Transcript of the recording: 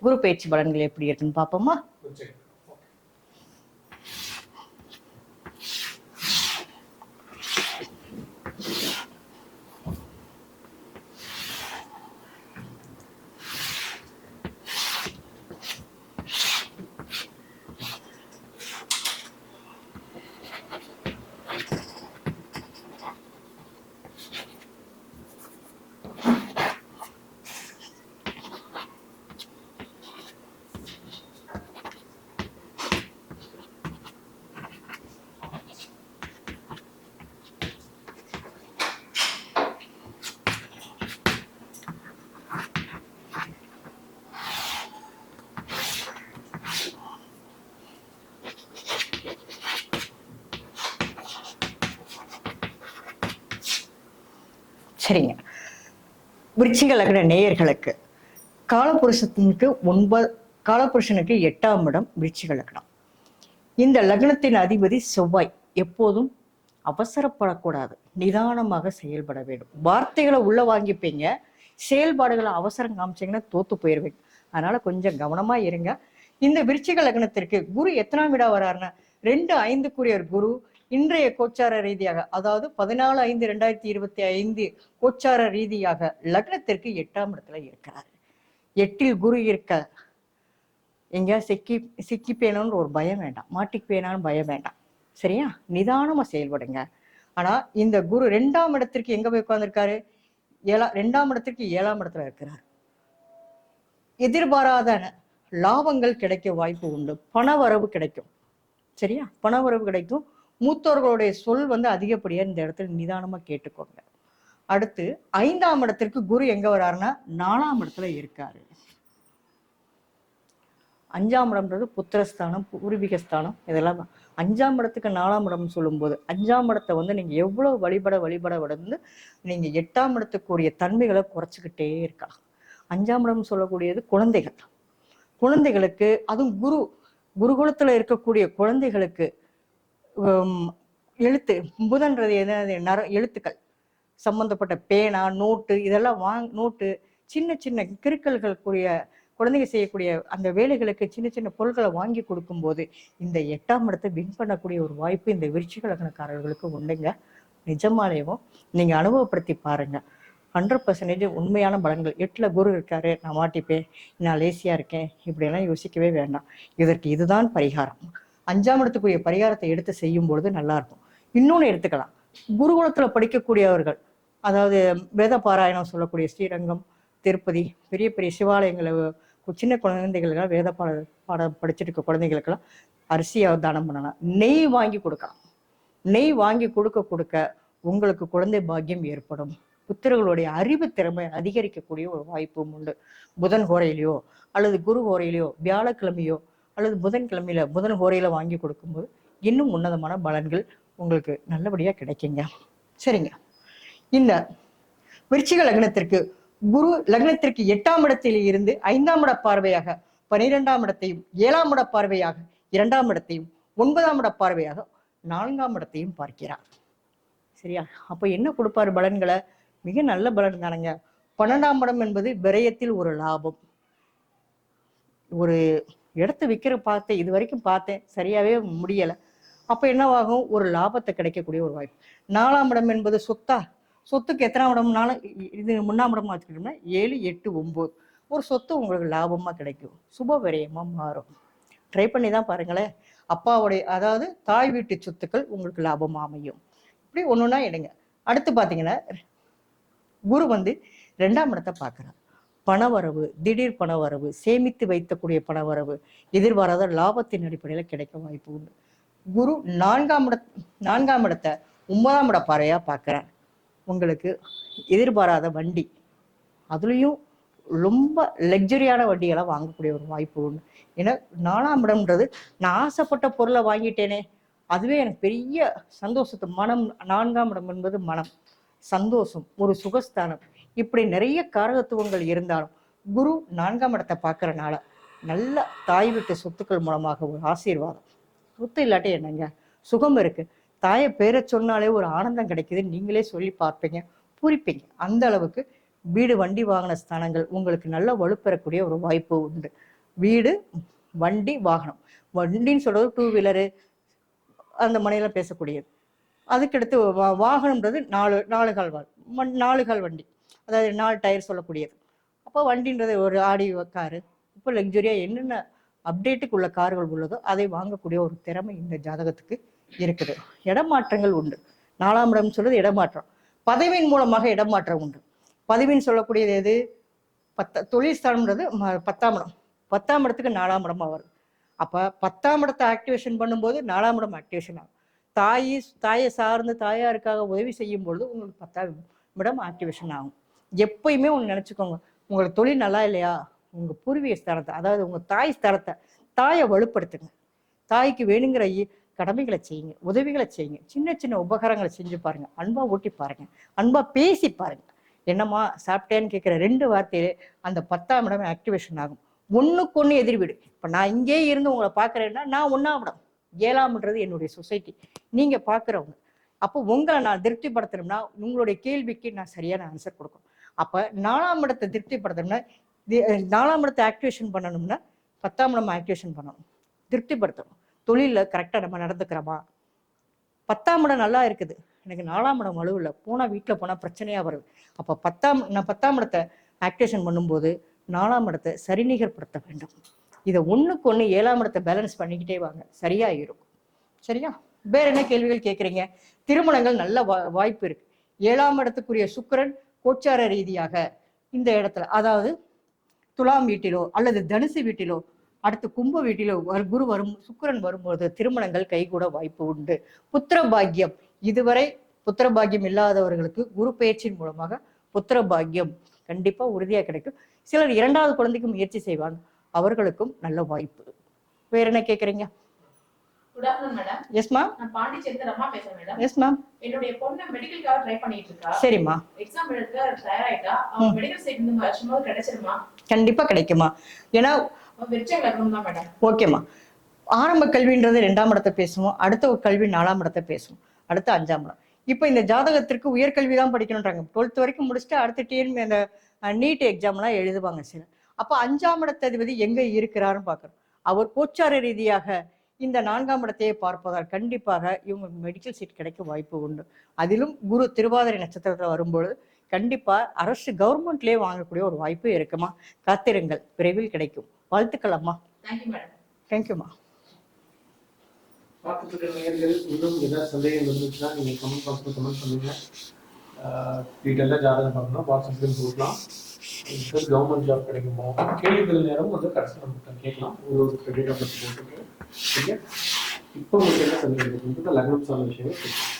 குரு பயிற்சி பலன்கள் எப்படி இருக்குன்னு பார்ப்போமா? சரிங்க விருச்சிக லக்ன நேயர்களுக்கு காலபுருஷனுக்கு ஒன்பது காலபுருஷனுக்கு எட்டாம் இடம் விருச்சிக லக்னம். இந்த லக்னத்தின் அதிபதி செவ்வாய். எப்போதும் அவசரப்படக்கூடாது. நிதானமாக செயல்பட வேண்டும். வார்த்தைகளை உள்ள வாங்கிப்பீங்க. செயல்பாடுகளை அவசரம் காமிச்சீங்கன்னா தோத்து போயிருவீங்க. அதனால கொஞ்சம் கவனமா இருங்க. இந்த விருச்சிக லக்னத்திற்கு குரு எத்தனாம் விடா வராருன்னா ரெண்டு ஐந்துக்குரியர் குரு இன்றைய கோச்சார ரீதியாக அதாவது பதினாலு ஐந்து ரெண்டாயிரத்தி இருபத்தி ஐந்து கோச்சார ரீதியாக லக்னத்திற்கு எட்டாம் இடத்துல இருக்கிறார். எட்டில் குரு இருக்க எங்கேயா சிக்கி சிக்கி பேணும்னு ஒரு பயம் வேண்டாம் மாட்டிக்கு பேனான்னு பயம் வேண்டாம். சரியா? நிதானமா செயல்படுங்க. ஆனா இந்த குரு ரெண்டாம் இடத்திற்கு எங்க போய் உட்காந்துருக்காரு ஏழா ரெண்டாம் இடத்திற்கு ஏழாம் இடத்துல இருக்கிறார். எதிர்பாராத லாபங்கள் கிடைக்க வாய்ப்பு உண்டு பண வரவு கிடைக்கும். சரியா? பண வரவு கிடைக்கும் மூத்தோர்களுடைய சொல் வந்து அதிகப்படியா இந்த இடத்துல நிதானமா கேட்டுக்கோங்க. அடுத்து ஐந்தாம் இடத்திற்கு குரு எங்க வராருன்னா நாலாம் இடத்துல இருக்காரு. அஞ்சாம் இடம்ன்றது புத்திரஸ்தானம் பூர்வீகஸ்தானம் இதெல்லாம் அஞ்சாம் இடத்துக்கு நாலாம் இடம் சொல்லும்போது அஞ்சாம் இடத்தை வந்து நீங்க எவ்வளவு வழிபட வழிபட வந்து நீங்க எட்டாம் இடத்துக்குரிய தன்மைகளை குறைச்சிக்கிட்டே இருக்கலாம். அஞ்சாம் இடம் சொல்லக்கூடியது குழந்தைகள். குழந்தைகளுக்கு அதுவும் குரு குருகுலத்துல இருக்கக்கூடிய குழந்தைகளுக்கு எழுத்து புதன்றது எதாவது நர எழுத்துக்கள். சம்பந்தப்பட்ட பேனா நோட்டு இதெல்லாம் வாங் நோட்டு சின்ன சின்ன கிருக்கல்களுக்குரிய குழந்தைங்க செய்யக்கூடிய அந்த வேலைகளுக்கு சின்ன சின்ன பொருட்களை வாங்கி கொடுக்கும்போது இந்த எட்டாம் இடத்தை வின் பண்ணக்கூடிய ஒரு வாய்ப்பு இந்த விருச்சிகலக்கணக்காரர்களுக்கு உண்டுங்க. நிஜமாலேயும் நீங்க அனுபவப்படுத்தி பாருங்க. ஹண்ட்ரட் பர்சன்டேஜ் உண்மையான பலன்கள். எட்டுல குரு இருக்காரு நான் மாட்டிப்பேன் நான் லேசியா இருக்கேன் இப்படியெல்லாம் யோசிக்கவே வேண்டாம். இதற்கு இதுதான் பரிகாரம். அஞ்சாம் இடத்துக்குரிய பரிகாரத்தை எடுத்து செய்யும் பொழுது நல்லா இருக்கும் இன்னொன்னு எடுத்துக்கலாம். குருகுலத்துல படிக்கக்கூடியவர்கள் அதாவது வேத பாராயணம் சொல்லக்கூடிய ஸ்ரீரங்கம் திருப்பதி பெரிய பெரிய சிவாலயங்களை சின்ன குழந்தைகளுக்கெல்லாம் வேத பாட பாடம் படிச்சுட்டு இருக்க குழந்தைகளுக்கெல்லாம் அரிசியை தானம் பண்ணலாம். நெய் வாங்கி கொடுக்கலாம். நெய் வாங்கி கொடுக்க கொடுக்க உங்களுக்கு குழந்தை பாக்கியம் ஏற்படும். புத்திரர்களுடைய அறிவு திறமை அதிகரிக்கக்கூடிய ஒரு வாய்ப்பும் உண்டு. புதன் ஹோரையிலையோ அல்லது குரு ஹோரையிலையோ வியாழக்கிழமையோ அல்லது புதன்கிழமையில புதன் ஹோரையில வாங்கி கொடுக்கும்போது இன்னும் உன்னதமான பலன்கள் உங்களுக்கு நல்லபடியா கிடைக்குங்க. சரிங்க. இந்த விருச்சிக லக்னத்திற்கு குரு லக்னத்திற்கு எட்டாம் இடத்தில் இருந்து ஐந்தாம் இட பார்வையாக பனிரெண்டாம் இடத்தையும் ஏழாம் இட பார்வையாக இரண்டாம் இடத்தையும் ஒன்பதாம் இட பார்வையாக நான்காம் இடத்தையும் பார்க்கிறார். சரியா? அப்ப என்ன கொடுப்பாரு பலன்களை? மிக நல்ல பலன் தானங்க. பன்னெண்டாம் இடம் என்பது விரயத்தில் ஒரு லாபம். ஒரு இடத்த விற்கிற பார்த்தேன் இது வரைக்கும் பார்த்தேன். சரியாவே முடியலை. அப்போ என்னவாகும்? ஒரு லாபத்தை கிடைக்கக்கூடிய ஒரு வாய்ப்பு. நாலாம் இடம் என்பது சொத்தா? சொத்துக்கு எத்தனாம் இடம்னாலும் இது முன்னாம் இடமா வச்சுக்கிட்டோம்னா ஏழு எட்டு ஒம்பது ஒரு சொத்து உங்களுக்கு லாபமாக கிடைக்கும். சுப விரயமாக மாறும். ட்ரை பண்ணி தான் பாருங்களேன். அப்பாவுடைய அதாவது தாய் வீட்டு சொத்துக்கள் உங்களுக்கு லாபமாக அமையும். இப்படி ஒன்றுனா எடுங்க. அடுத்து பார்த்தீங்கன்னா குரு வந்து ரெண்டாம் இடத்தை பார்க்குறாரு. பணவரவு திடீர் பணவரவு சேமித்து வைத்தக்கூடிய பணவரவு எதிர்பாராத லாபத்தின் அடிப்படையில் கிடைக்க வாய்ப்பு உண்டு. குரு நான்காம் இட நான்காம் இடத்தை ஒன்பதாம் இட பாறையாக பார்க்குறார். உங்களுக்கு எதிர்பாராத வண்டி அதுலேயும் ரொம்ப லக்ஸரியான வண்டிகளை வாங்கக்கூடிய ஒரு வாய்ப்பு உண்டு. ஏன்னா நாலாம் இடம்ன்றது நான் ஆசைப்பட்ட பொருளை வாங்கிட்டேனே அதுவே எனக்கு பெரிய சந்தோஷத்தை மனம் நான்காம் இடம் என்பது மனம். சந்தோஷம் ஒரு சுகஸ்தானம். இப்படி நிறைய காரகத்துவங்கள் இருந்தாலும் குரு நான்காம் இடத்தை பார்க்குறனால நல்ல தாய் வீட்டு சொத்துக்கள் மூலமாக ஒரு ஆசீர்வாதம். சொத்து இல்லாட்டி என்னங்க? சுகம் இருக்கு. தாயை பேரை சொன்னாலே ஒரு ஆனந்தம் கிடைக்குது. நீங்களே சொல்லி பார்ப்பீங்க பூரிப்பீங்க. அந்த அளவுக்கு வீடு வண்டி வாகன ஸ்தானங்கள் உங்களுக்கு நல்ல வலுப்பெறக்கூடிய ஒரு வாய்ப்பு உண்டு. வீடு வண்டி வாகனம். வண்டின்னு சொல்கிறது டூ வீலரு அந்த மனையெல்லாம் பேசக்கூடியது. அதுக்கடுத்து வா வாகனம்ன்றது நாலு நாலு கால் வா நாலு கால் வண்டி. அதாவது நாலு டயர் சொல்லக்கூடியது. அப்போ வண்டின்றது ஒரு ஆடி காரு. இப்போ லக்ஸுரியாக என்னென்ன அப்டேட்டுக்கு உள்ள கார்கள் உள்ளதோ அதை வாங்கக்கூடிய ஒரு திறமை இந்த ஜாதகத்துக்கு இருக்குது. இடமாற்றங்கள் உண்டு. நாலாம் இடம் சொல்றது இடமாற்றம். பதவியின் மூலமாக இடமாற்றம் உண்டு. பதவின்னு சொல்லக்கூடியது எது? பத்த தொழில் ஸ்தானம்ன்றது ம- பத்தாம் இடம். பத்தாம் இடத்துக்கு நாலாம் இடமாக வருது. அப்போ பத்தாம் இடத்தை ஆக்டிவேஷன் பண்ணும்போது நாலாம் இடம் ஆக்டிவேஷன் ஆகும். தாய் தாயை சார்ந்து தாயாருக்காக உதவி செய்யும் பொழுது உங்களுக்கு பத்தாம் இடம் ஆக்டிவேஷன் ஆகும். எப்பயுமே ஒன்று நினச்சிக்கோங்க. உங்களோட தொழில் நல்லா இல்லையா? உங்கள் பூர்வீக ஸ்தானத்தை அதாவது உங்கள் தாய் ஸ்தரத்தை தாயை வலுப்படுத்துங்க. தாய்க்கு வேணுங்கிற கடமைகளை செய்யுங்க. உதவிகளை செய்யுங்க. சின்ன சின்ன உபகாரங்களை செஞ்சு பாருங்கள் அன்பாக ஊட்டி பாருங்கள் அன்பாக பேசி பாருங்கள் என்னம்மா சாப்பிட்டேன்னு கேட்குற ரெண்டு வார்த்தையிலே அந்த பத்தாம் இடம் ஆக்டிவேஷன் ஆகும். ஒன்றுக்கு ஒன்று எதிர்விடு. இப்போ நான் இங்கே இருந்து உங்களை பார்க்குறேன்னா நான் ஒன்றாம் இடம். ஏழாம்ன்றது என்னுடைய சொசைட்டி. நீங்கள் பார்க்குறவங்க அப்போ உங்களை நான் திருப்திப்படுத்தணும்னா உங்களுடைய கேள்விக்கு நான் சரியான ஆன்சர் கொடுக்கும் அப்போ நாலாம் இடத்தை திருப்திப்படுத்தணும்னா நாலாம் இடத்தை ஆக்டிவேஷன் பண்ணணும்னா பத்தாம் இடம் ஆக்டிவேஷன் பண்ணணும். திருப்திப்படுத்தணும். தொழிலில் கரெக்டாக நம்ம நடந்துக்கிறோமா? பத்தாம் இடம் நல்லா இருக்குது. எனக்கு நாலாம் இடம் வலுவில்லை போனால் வீட்டில் போனால் பிரச்சனையாக வருது. அப்போ பத்தாம் நான் பத்தாம் இடத்தை ஆக்டிவேஷன் பண்ணும்போது நாலாம் இடத்தை சரிநிகர்படுத்த வேண்டும். இதை ஒன்றுக்கு ஒன்று ஏழாம் இடத்தை பேலன்ஸ் பண்ணிக்கிட்டே வாங்க. சரியாயிரும் சரியா? வேற என்ன கேள்விகள் கேட்குறீங்க திருமணங்கள் நல்ல வா வாய்ப்பு இருக்கு. ஏழாம் இடத்துக்குரிய சுக்கரன் கோச்சார ரீதியாக இந்த இடத்துல அதாவது துலாம் வீட்டிலோ அல்லது தனுசு வீட்டிலோ அடுத்து கும்ப வீட்டிலோ வரு- குரு வரும் சுக்கிரன் வரும்போது திருமணங்கள் கைகூட வாய்ப்பு உண்டு. புத்திர பாக்கியம். இதுவரை புத்திர பாக்கியம் இல்லாதவர்களுக்கு குரு பயிற்சியின் மூலமாக புத்திர பாக்கியம் கண்டிப்பா உறுதியா கிடைக்கும். சிலர் இரண்டாவது குழந்தைக்கு முயற்சி செய்வாங்க. அவர்களுக்கும் நல்ல வாய்ப்பு. வேற என்ன கேக்குறீங்க? Good afternoon madam yes ma'am நான் பாண்டிச்சேரியில ரமா பேசுறேன் மேடம் எஸ் மேம் என்னுடைய பொண்ணு மெடிக்கலுக்காக ட்ரை பண்ணிட்டு இருக்கா. சரிம்மா. எக்ஸாம் எழுத தயாராயிட்டா அவன் மெடிக்கல் சைட் இருந்து வருஷமா கிடைச்சிருமா? கண்டிப்பா கிடைக்குமா. ஏன்னா அவன் விருச்சம் லக்னம் தான் மேடம் ஓகேம்மா ஆரம்ப கல்வின்றது ரெண்டாம் இடத்தை பேசுவோம். அடுத்த ஒரு கல்வி நாலாம் இடத்தை பேசுவோம். அடுத்து அஞ்சாம் இடம். இப்போ இந்த ஜாதகத்திற்கு உயர்கல்வி தான் படிக்கணுன்றாங்க டுவெல்த் வரைக்கும் முடிச்சுட்டு அடுத்த டிஎன் இந்த நீட் எக்ஸாம்லாம் எழுதுவாங்க சில. அப்போ அஞ்சாம் இடத்ததிபதி எங்க இருக்கிறாருன்னு பார்க்குறோம். அவர் கோச்சார ரீதியாக இந்த நான்காம் இடத்தையே பார்ப்பதால் கண்டிப்பாக இவங்க மெடிக்கல் சீட் கிடைக்க வாய்ப்பு உண்டு. அதிலும் குரு திருவாதிரை நட்சத்திரத்தில் வரும்பொழுது கண்டிப்பா அரசு கவர்மெண்ட்லேயே வாங்கக்கூடிய ஒரு வாய்ப்பு இருக்குமா? காத்திருங்கள். விரைவில் கிடைக்கும். வாழ்த்துக்கள் அம்மா. தேங்க்யூம்மா பார்த்துட்டு இருக்க நேயர்கள் இன்னும் ஏதாவது சந்தேகம் இருந்துச்சுன்னா நீங்கள் கமெண்ட் பாக்ஸில் கமெண்ட் பண்ணுங்க. டீட்டெயிலாக ஜாதகம் பண்ணணும். வாட்ஸ்அப்லையும் கொடுக்கலாம். சார் கவர்மெண்ட் ஜாப் கிடைக்குமோ? கேள்விகள் நேரம் வந்து கடைசி நம்ம கேட்கலாம். ஒரு ஒரு கிரெடிட் பற்றி போட்டுருக்கு ஓகே இப்போ உங்களுக்கு என்ன சந்தேகம் லக்னம் சார்ந்த விஷயங்கள் கேட்கலாம்